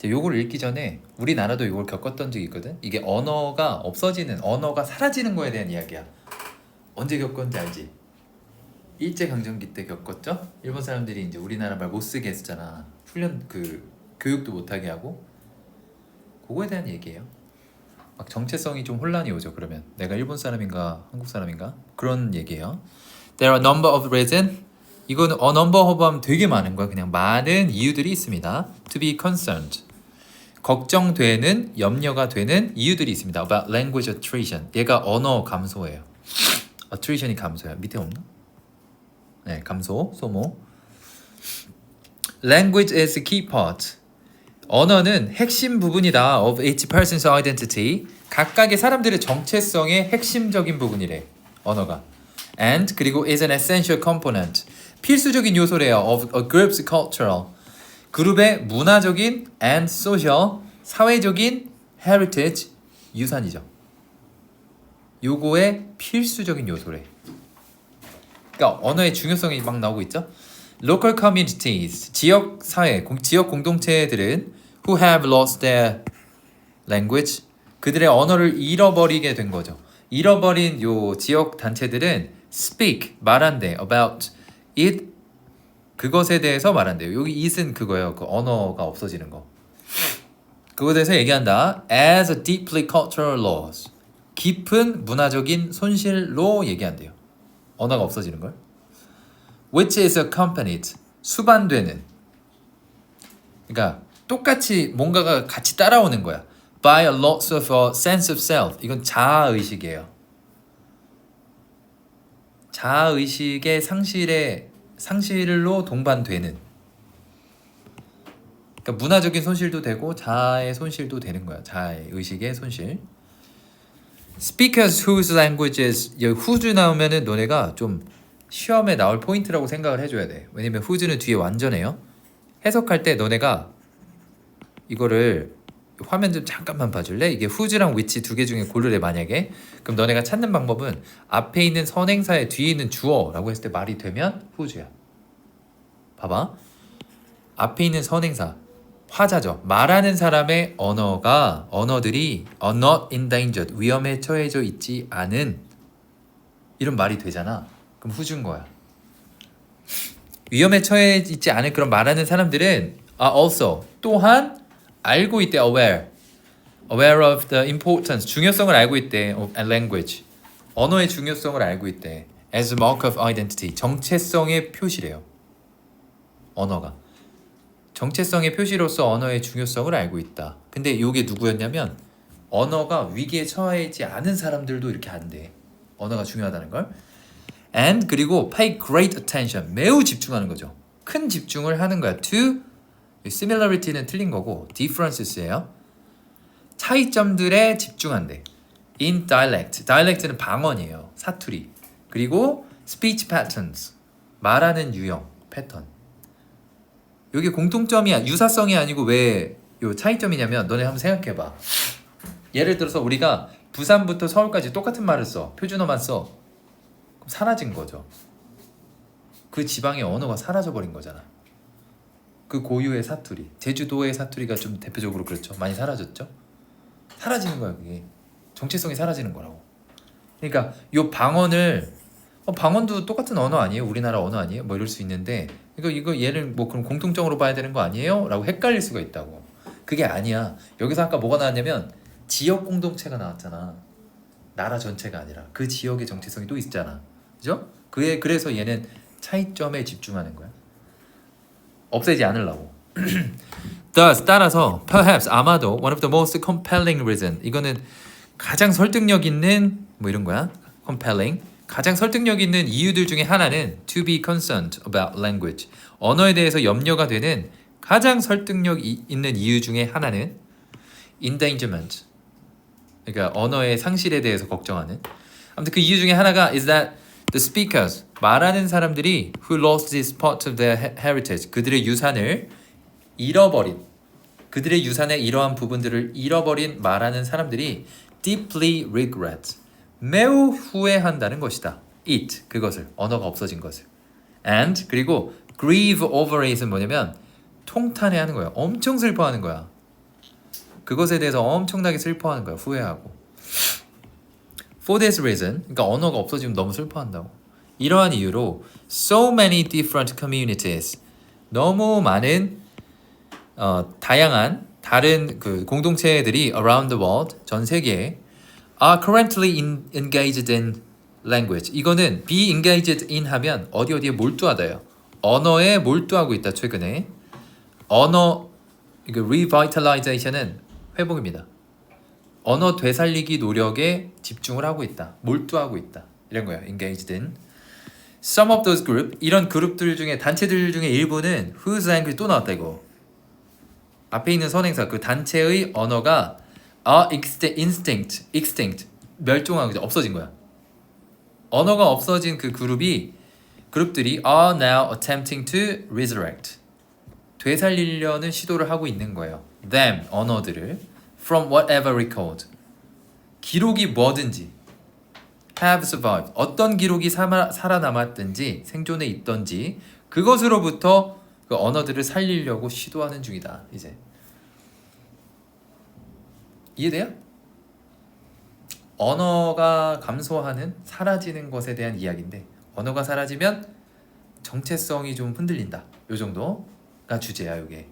이제 요걸 읽기 전에 우리나라도 이걸 겪었던 적이 있거든. 이게 언어가 없어지는 언어가 사라지는 거에 대한 이야기야. 언제 겪었는지 알지? 일제 강점기 때 겪었죠? 일본 사람들이 이제 우리나라 말 못 쓰게 했잖아. 훈련 그 교육도 못 하게 하고 그거에 대한 얘기예요. 막 정체성이 좀 혼란이 오죠. 그러면 내가 일본 사람인가 한국 사람인가 그런 얘기예요. There are number of reasons. 이거는 a number of 하면 되게 많은 거야. 그냥 많은 이유들이 있습니다. To be concerned. 걱정되는 염려가 되는 이유들이 있습니다. About language attrition. 얘가 언어 감소예요. attrition이 감소야. 밑에 없나? 네, 감소, 소모. Language is a key part. 언어는 핵심 부분이다 of each person's identity. 각각의 사람들의 정체성의 핵심적인 부분이래. 언어가. And 그리고 is an essential component. 필수적인 요소래요 of a group's cultural. 그룹의 문화적인 and social 사회적인 heritage 유산이죠. 요거의 필수적인 요소래. 그러니까 언어의 중요성이 막 나오고 있죠. Local communities 지역 사회 공, 지역 공동체들은 who have lost their language 그들의 언어를 잃어버리게 된 거죠. 잃어버린 요 지역 단체들은 speak 말한대 about it 그것에 대해서 말한대요. 여기 it은 그거예요. 그 언어가 없어지는 거. 그거에 대해서 얘기한다. as a deeply cultural loss 깊은 문화적인 손실로 얘기한대요. 언어가 없어지는 걸. which is accompanied 수반되는 그러니까 똑같이 뭔가가 같이 따라오는 거야. by a loss of a sense of self. 이건 자아 의식이에요. 자아 의식의 상실에 상실로 동반되는 그러니까 문화적인 손실도 되고 자아의 손실도 되는 거야. 자아의 의식의 손실. Speakers whose languages 여기 whose 나오면은 너네가 좀 시험에 나올 포인트라고 생각을 해줘야 돼. 왜냐면 whose는 뒤에 완전해요. 해석할 때 너네가 이거를 화면 좀 잠깐만 봐줄래? 이게 whose랑 which 두개 중에 고르래 만약에 그럼 너네가 찾는 방법은 앞에 있는 선행사의 뒤에 있는 주어라고 했을 때 말이 되면 whose야. 봐봐. 앞에 있는 선행사 화자죠. 말하는 사람의 언어가 언어들이 are not endangered 위험에 처해져 있지 않은 이런 말이 되잖아. 그럼 후준 거야. 위험에 처해 있지 않은 그런 말하는 사람들은 are also 또한 알고 있대 aware aware of the importance 중요성을 알고 있대 of a language 언어의 중요성을 알고 있대 as a mark of identity 정체성의 표시래요. 언어가 정체성의 표시로서 언어의 중요성을 알고 있다. 근데 이게 누구였냐면 언어가 위기에 처해 있지 않은 사람들도 이렇게 한대. 언어가 중요하다는 걸. And 그리고 pay great attention 매우 집중하는 거죠. 큰 집중을 하는 거야. To similarity는 틀린 거고 differences예요. 차이점들에 집중한대. In dialect. dialect는 방언이에요. 사투리. 그리고 speech patterns. 말하는 유형, 패턴. 여기 공통점이 유사성이 아니고 왜 요 차이점이냐면 너네 한번 생각해 봐. 예를 들어서 우리가 부산부터 서울까지 똑같은 말을 써. 표준어만 써. 사라진 거죠. 그 지방의 언어가 사라져 버린 거잖아. 그 고유의 사투리, 제주도의 사투리가 좀 대표적으로 그렇죠. 많이 사라졌죠. 사라지는 거야 그게. 정체성이 사라지는 거라고. 그러니까 요 방언을 어, 방언도 똑같은 언어 아니에요? 우리나라 언어 아니에요? 뭐 이럴 수 있는데 이거 이거 얘를 뭐 그럼 공통적으로 봐야 되는 거 아니에요? 라고 헷갈릴 수가 있다고. 그게 아니야. 여기서 아까 뭐가 나왔냐면 지역 공동체가 나왔잖아. 나라 전체가 아니라 그 지역의 정체성이 또 있잖아. 그죠? 그에 그래서 얘는 차이점에 집중하는 거야. 없애지 않으려고. Thus 따라서 perhaps 아마도 one of the most compelling reason. 이거는 가장 설득력 있는 뭐 이런 거야. compelling. 가장 설득력 있는 이유들 중에 하나는 to be concerned about language. 언어에 대해서 염려가 되는 가장 설득력 이, 있는 이유 중에 하나는 endangerment. 그러니까 언어의 상실에 대해서 걱정하는. 아무튼 그 이유 중에 하나가 is that the speakers 말하는 사람들이 who lost this part of their he- heritage 그들의 유산을 잃어버린 그들의 유산의 이러한 부분들을 잃어버린 말하는 사람들이 deeply regret 매우 후회한다는 것이다. it 그것을 언어가 없어진 것을 and 그리고 grieve over it은 뭐냐면 통탄해하는 거야. 엄청 슬퍼하는 거야. 그것에 대해서 엄청나게 슬퍼하는 거야. 후회하고. For this reason, 그러니까 언어가 없어지면 너무 슬퍼한다고. 이러한 이유로 so many different communities 너무 많은 어, 다양한 다른 그 공동체들이 around the world 전 세계에 are currently in, engaged in language. 이거는 be engaged in 하면 어디 어디에 몰두하다요. 언어에 몰두하고 있다 최근에. 언어 이거 revitalization은 회복입니다. 언어 되살리기 노력에 집중을 하고 있다. 몰두하고 있다. 이런 거예요. engaged in. Some of those group 이런 그룹들 중에 단체들 중에 일부는 whose language 또 나왔다 이거. 앞에 있는 선행사 그 단체의 언어가 are exti- instinct, extinct 멸종한 거죠. 없어진 거야. 언어가 없어진 그 그룹이 그룹들이 are now attempting to resurrect 되살리려는 시도를 하고 있는 거예요. them 언어들을 from whatever record 기록이 뭐든지 have survived 어떤 기록이 살아, 살아남았든지 생존해 있던지 그것으로부터 그 언어들을 살리려고 시도하는 중이다. 이제 이해돼요? 언어가 감소하는 사라지는 것에 대한 이야기인데 언어가 사라지면 정체성이 좀 흔들린다. 요 정도가 주제야, 요게.